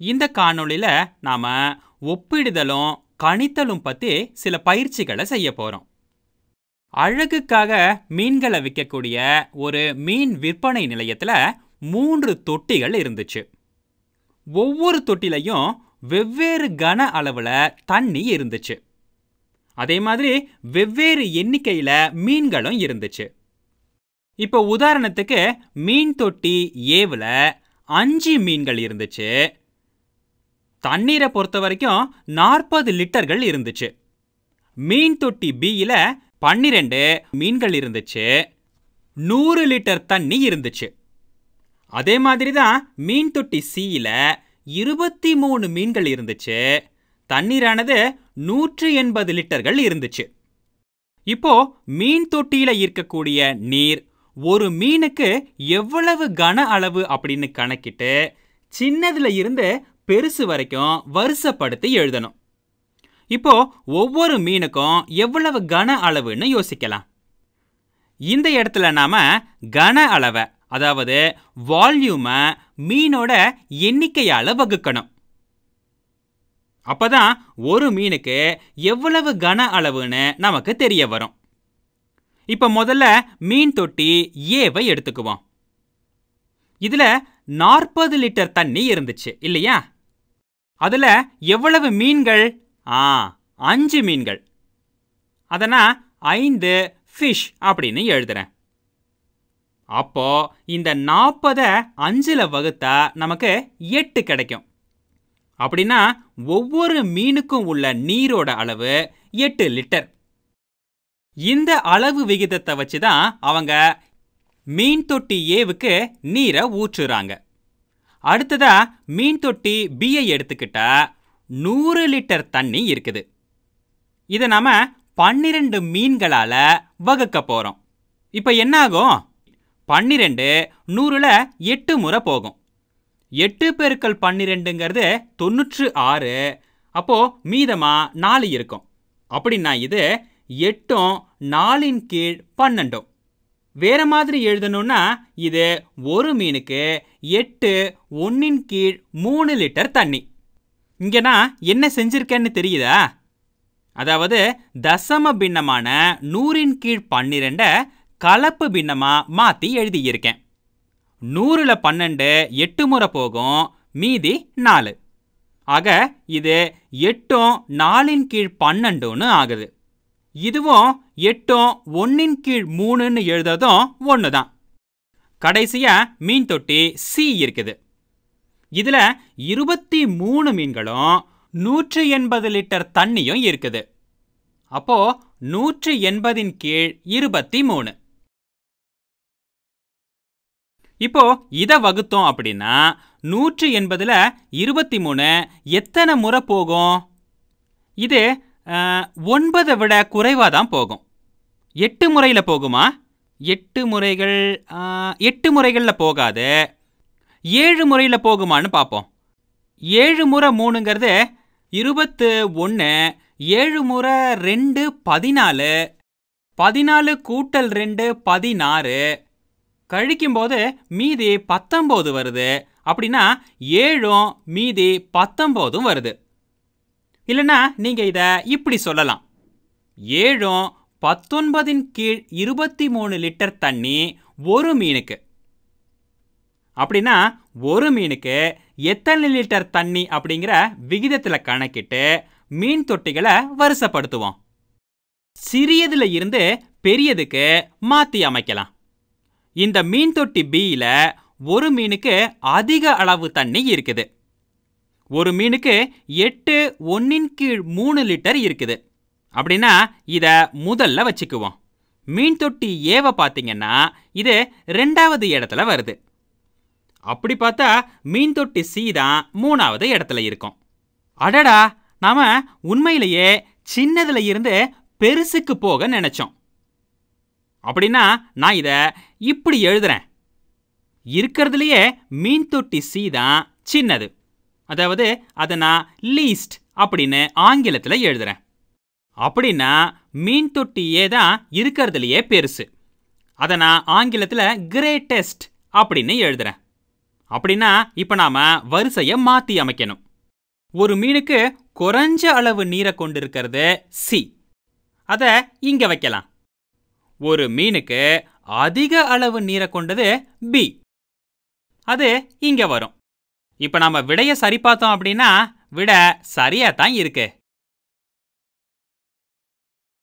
இந்த காணொளியில் நாம் ஒப்பிடுதலும் கணித்தலும் பற்றி சில பயிற்சிகளை செய்ய போகிறோம் அழகுக்காக மீன்களை விற்கக்கூடிய ஒரு மீன் விற்பனை நிலையத்தில் மூன்று தொட்டிகள் இருந்துச்சு. ஒவ்வொரு தொட்டிலையும் வெவ்வேறு கன அளவில் தண்ணி இருந்துச்சு. அதே மாதிரி வெவ்வேறு எண்ணிக்கையில் மீன்களும் இருந்துச்சு. இப்போ உதாரணத்துக்கு மீன் தொட்டி ஏவில் அஞ்சு மீன்கள் இருந்துச்சு. தண்ணீரை பொறுத்த வரைக்கும் நாற்பது லிட்டர்கள் இருந்துச்சு. மீன் தொட்டி பியில் பன்னிரெண்டு மீன்கள் இருந்துச்சு. நூறு லிட்டர் தண்ணி இருந்துச்சு. அதே மாதிரி தான் மீன் தொட்டி சியில் இருபத்தி மூணு மீன்கள் இருந்துச்சு. தண்ணீரானது நூற்று எண்பது லிட்டர்கள் இருந்துச்சு. இப்போ மீன் தொட்டியில இருக்கக்கூடிய நீர் ஒரு மீனுக்கு எவ்வளவு கன அளவு அப்படின்னு கணக்கிட்டு சின்னதுல இருந்து பெருசு வரைக்கும் வருஷப்படுத்தி எழுதணும். இப்போ ஒவ்வொரு மீனுக்கும் எவ்வளவு கன அளவுன்னு யோசிக்கலாம். இந்த இடத்துல நாம கன அளவை அதாவது வால்யூமை மீனோட எண்ணிக்கையால் வகுக்கணும். அப்பதான் ஒரு மீனுக்கு எவ்வளவு கன அளவுன்னு நமக்கு தெரிய வரும். இப்போ முதல்ல மீன் தொட்டி ஏவை எடுத்துக்குவோம். இதில் நாற்பது லிட்டர் தண்ணி இருந்துச்சு இல்லையா? அதுல எவ்வளவு மீன்கள்? ஆ அஞ்சு மீன்கள். அதனா ஐந்து ஃபிஷ் அப்படின்னு எழுதுறேன். அப்போ இந்த நாற்பதை அஞ்சில் வகுத்தா நமக்கு எட்டு கிடைக்கும். அப்படின்னா ஒவ்வொரு மீனுக்கும் உள்ள நீரோட அளவு எட்டு லிட்டர். இந்த அளவு விகிதத்தை வச்சு தான் அவங்க மீன் தொட்டி ஏவுக்கு நீரை ஊற்றுறாங்க. அடுத்ததா மீன் தொட்டி பியை எடுத்துக்கிட்டா நூறு லிட்டர் தண்ணி இருக்குது. இதை நாம் பன்னிரெண்டு மீன்களால் வகுக்க போகிறோம் இப்போ என்ன ஆகும் பன்னிரெண்டு நூறில் எட்டு முறை போகும். எட்டு பெருக்கல் பன்னிரெண்டுங்கிறது தொண்ணூற்று ஆறு அப்போது மீதமாக நாலு இருக்கும். அப்படின்னா இது எட்டும் நாலின் கீழ் பன்னெண்டும். வேற மாதிரி எழுதணும்னா இது ஒரு மீனுக்கு எட்டு ஒன்னின் கீழ் மூணு லிட்டர் தண்ணி. இங்கே நான் என்ன செஞ்சுருக்கேன்னு தெரியுதா? அதாவது தசம பின்னமான நூறின் கீழ் பன்னிரெண்டை கலப்பு பின்னமாக மாற்றி எழுதியிருக்கேன். நூறில் பன்னெண்டு எட்டு முறை போகும் மீதி நாலு. ஆக இது எட்டும் நாலின் கீழ் பன்னெண்டுன்னு ஆகுது. இதுவும் எட்டும் ஒன்னின் கீழ் மூணுன்னு எழுதுறதும் ஒன்று தான் கடைசியா மீன் தொட்டி சி இருக்குது. இதுல இருபத்தி மூணு மீன்களும் நூற்று எண்பது லிட்டர் தண்ணியும் இருக்குது. அப்போ நூற்று எண்பதின் கீழ் இருபத்தி மூணு. இப்போ இதை வகுத்தோம் அப்படின்னா நூற்று எண்பதுல இருபத்தி மூணு எத்தனை முறை போகும்? இது ஒன்பதை விட குறைவாக தான் போகும். எட்டு முறையில் போகுமா? எட்டு முறைகள் எட்டு முறைகளில் போகாது. ஏழு முறையில் போகுமான்னு பார்ப்போம் ஏழு முறை மூணுங்கிறது இருபத்து ஒன்று ஏழு முறை ரெண்டு பதினாலு பதினாலு கூட்டல் ரெண்டு பதினாறு. கழிக்கும்போது மீதி பத்தொம்போது வருது. அப்படின்னா ஏழும் மீதி பத்தொம்போதும் வருது. இல்லைன்னா நீங்கள் இதை இப்படி சொல்லலாம். ஏழும் பத்தொன்பதின் கீழ் இருபத்தி மூணு லிட்டர் தண்ணி ஒரு மீனுக்கு. அப்படின்னா ஒரு மீனுக்கு எத்தனை லிட்டர் தண்ணி அப்படிங்கிற விகிதத்தில் கணக்கிட்டு மீன் தொட்டிகளை வரிசைப்படுத்துவோம். சிறியதுல இருந்து பெரியதுக்கு மாற்றி அமைக்கலாம். இந்த மீன் தொட்டி பியில் ஒரு மீனுக்கு அதிக அளவு தண்ணி இருக்குது. ஒரு மீனுக்கு எட்டு ஒன்னின் கீழ் மூணு லிட்டர் இருக்குது. அப்படின்னா இதை முதல்ல வச்சுக்குவோம். மீன் தொட்டி ஏவை பார்த்தீங்கன்னா இது ரெண்டாவது இடத்துல வருது. அப்படி பார்த்தா மீன் தொட்டி சி தான் மூணாவது இடத்துல இருக்கும். அடடா நாம உண்மையிலேயே சின்னதுல இருந்து பெருசுக்கு போக நினைச்சோம். அப்படின்னா நான் இதை இப்படி எழுதுறேன். இருக்கிறதுலையே மீன் தொட்டி சி தான் சின்னது. அதாவது அதை நான் லீஸ்ட் அப்படின்னு ஆங்கிலத்தில் எழுதுறேன். அப்படின்னா மீன் தொட்டியே தான் இருக்கிறதுலையே பெருசு. அதை நான் ஆங்கிலத்தில் கிரேட்டஸ்ட் அப்படின்னு எழுதுறேன். அப்படின்னா இப்போ நாம வரிசையை மாற்றி அமைக்கணும். ஒரு மீனுக்கு குறைஞ்ச அளவு நீரை கொண்டிருக்கிறது சி அதை இங்கே வைக்கலாம். ஒரு மீனுக்கு அதிக அளவு நீரை கொண்டது பி அது இங்கே வரும். இப்போ நம்ம விடையை சரி பார்த்தோம் அப்படின்னா விடை சரியா தான் இருக்கு.